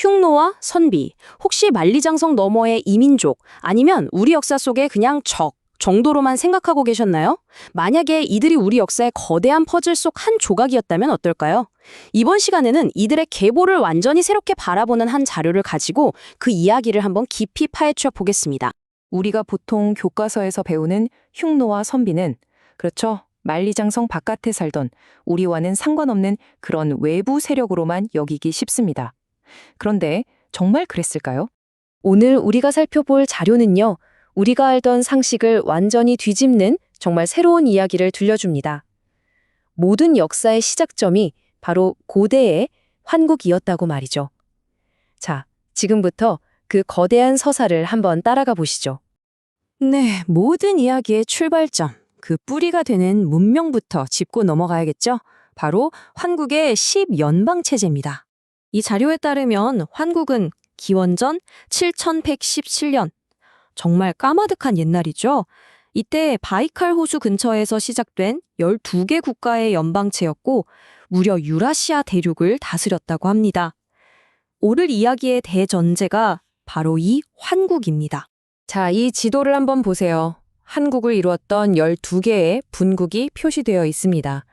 흉노와 선비, 혹시 만리장성 너머의 이민족, 아니면 우리 역사 속에 그냥 적 정도로만 생각하고 계셨나요? 만약에 이들이 우리 역사의 거대한 퍼즐 속 한 조각이었다면 어떨까요? 이번 시간에는 이들의 계보를 완전히 새롭게 바라보는 한 자료를 가지고 그 이야기를 한번 깊이 파헤쳐 보겠습니다. 우리가 보통 교과서에서 배우는 흉노와 선비는 그렇죠. 만리장성 바깥에 살던 우리와는 상관없는 그런 외부 세력으로만 여기기 쉽습니다. 그런데 정말 그랬을까요? 오늘 우리가 살펴볼 자료는요, 우리가 알던 상식을 완전히 뒤집는 정말 새로운 이야기를 들려줍니다. 모든 역사의 시작점이 바로 고대의 환국이었다고 말이죠. 자, 지금부터 그 거대한 서사를 한번 따라가 보시죠. 네, 모든 이야기의 출발점, 그 뿌리가 되는 문명부터 짚고 넘어가야겠죠? 바로 환국의 10연방체제입니다. 이 자료에 따르면 환국은 기원전 7117년, 정말 까마득한 옛날이죠. 이때 바이칼 호수 근처에서 시작된 12개 국가의 연방체였고 무려 유라시아 대륙을 다스렸다고 합니다. 오늘 이야기의 대전제가 바로 이 환국입니다. 자, 이 지도를 한번 보세요. 한국을 이루었던 12개의 분국이 표시되어 있습니다.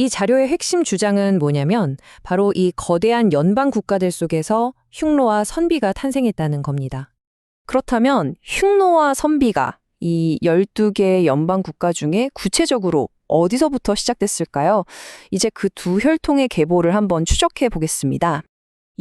이 자료의 핵심 주장은 뭐냐면 바로 이 거대한 연방 국가들 속에서 흉노와 선비가 탄생했다는 겁니다. 그렇다면 흉노와 선비가 이 12개의 연방 국가 중에 구체적으로 어디서부터 시작됐을까요? 이제 그 두 혈통의 계보를 한번 추적해 보겠습니다.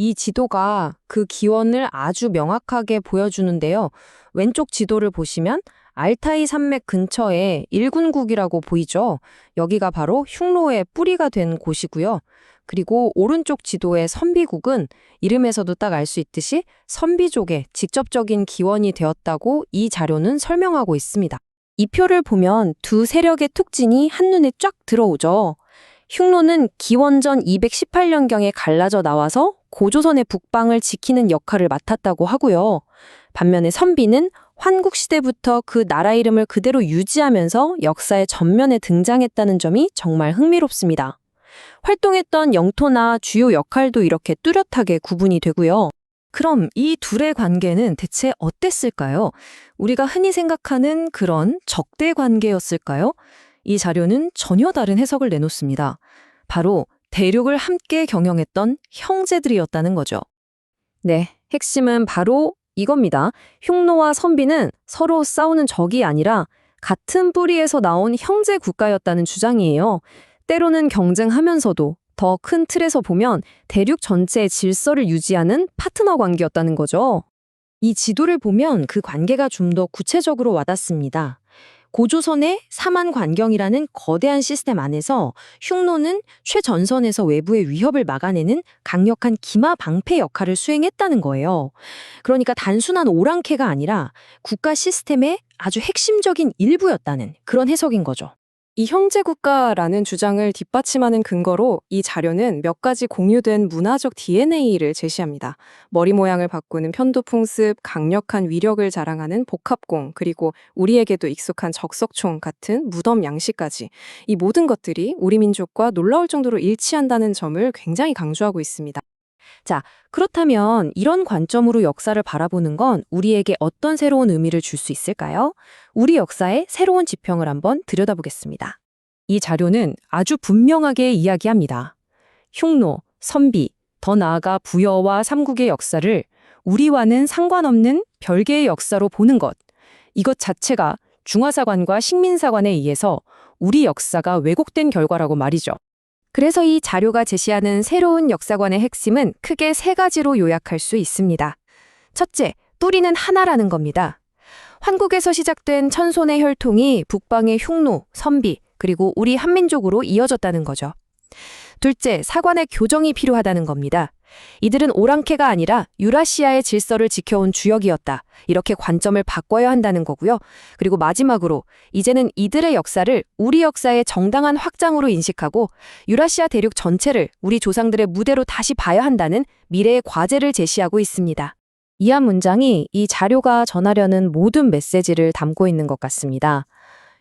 이 지도가 그 기원을 아주 명확하게 보여주는데요. 왼쪽 지도를 보시면 알타이 산맥 근처에 일군국이라고 보이죠? 여기가 바로 흉노의 뿌리가 된 곳이고요. 그리고 오른쪽 지도의 선비국은 이름에서도 딱 알 수 있듯이 선비족의 직접적인 기원이 되었다고 이 자료는 설명하고 있습니다. 이 표를 보면 두 세력의 특징이 한눈에 쫙 들어오죠. 흉노는 기원전 218년경에 갈라져 나와서 고조선의 북방을 지키는 역할을 맡았다고 하고요. 반면에 선비는 환국 시대부터 그 나라 이름을 그대로 유지하면서 역사의 전면에 등장했다는 점이 정말 흥미롭습니다. 활동했던 영토나 주요 역할도 이렇게 뚜렷하게 구분이 되고요. 그럼 이 둘의 관계는 대체 어땠을까요? 우리가 흔히 생각하는 그런 적대 관계였을까요? 이 자료는 전혀 다른 해석을 내놓습니다. 바로 대륙을 함께 경영했던 형제들이었다는 거죠. 네, 핵심은 바로 이겁니다. 흉노와 선비는 서로 싸우는 적이 아니라 같은 뿌리에서 나온 형제 국가였다는 주장이에요. 때로는 경쟁하면서도 더 큰 틀에서 보면 대륙 전체의 질서를 유지하는 파트너 관계였다는 거죠. 이 지도를 보면 그 관계가 좀 더 구체적으로 와닿습니다. 고조선의 사만 관경이라는 거대한 시스템 안에서 흉노는 최전선에서 외부의 위협을 막아내는 강력한 기마 방패 역할을 수행했다는 거예요. 그러니까 단순한 오랑캐가 아니라 국가 시스템의 아주 핵심적인 일부였다는 그런 해석인 거죠. 이 형제국가라는 주장을 뒷받침하는 근거로 이 자료는 몇 가지 공유된 문화적 DNA를 제시합니다. 머리 모양을 바꾸는 편도풍습, 강력한 위력을 자랑하는 복합공, 그리고 우리에게도 익숙한 적석총 같은 무덤 양식까지 이 모든 것들이 우리 민족과 놀라울 정도로 일치한다는 점을 굉장히 강조하고 있습니다. 자, 그렇다면 이런 관점으로 역사를 바라보는 건 우리에게 어떤 새로운 의미를 줄 수 있을까요? 우리 역사의 새로운 지평을 한번 들여다보겠습니다. 이 자료는 아주 분명하게 이야기합니다. 흉노, 선비, 더 나아가 부여와 삼국의 역사를 우리와는 상관없는 별개의 역사로 보는 것. 이것 자체가 중화사관과 식민사관에 의해서 우리 역사가 왜곡된 결과라고 말이죠. 그래서 이 자료가 제시하는 새로운 역사관의 핵심은 크게 세 가지로 요약할 수 있습니다. 첫째, 뿌리는 하나라는 겁니다. 환국에서 시작된 천손의 혈통이 북방의 흉노, 선비, 그리고 우리 한민족으로 이어졌다는 거죠. 둘째, 사관의 교정이 필요하다는 겁니다. 이들은 오랑캐가 아니라 유라시아의 질서를 지켜온 주역이었다. 이렇게 관점을 바꿔야 한다는 거고요. 그리고 마지막으로 이제는 이들의 역사를 우리 역사의 정당한 확장으로 인식하고 유라시아 대륙 전체를 우리 조상들의 무대로 다시 봐야 한다는 미래의 과제를 제시하고 있습니다. 이한 문장이 이 자료가 전하려는 모든 메시지를 담고 있는 것 같습니다.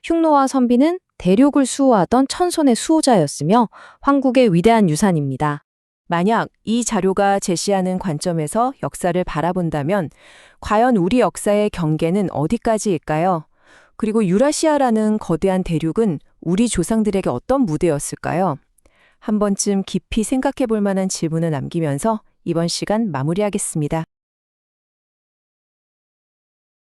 흉노와 선비는 대륙을 수호하던 천손의 수호자였으며 황국의 위대한 유산입니다. 만약 이 자료가 제시하는 관점에서 역사를 바라본다면 과연 우리 역사의 경계는 어디까지일까요? 그리고 유라시아라는 거대한 대륙은 우리 조상들에게 어떤 무대였을까요? 한 번쯤 깊이 생각해 볼 만한 질문을 남기면서 이번 시간 마무리하겠습니다.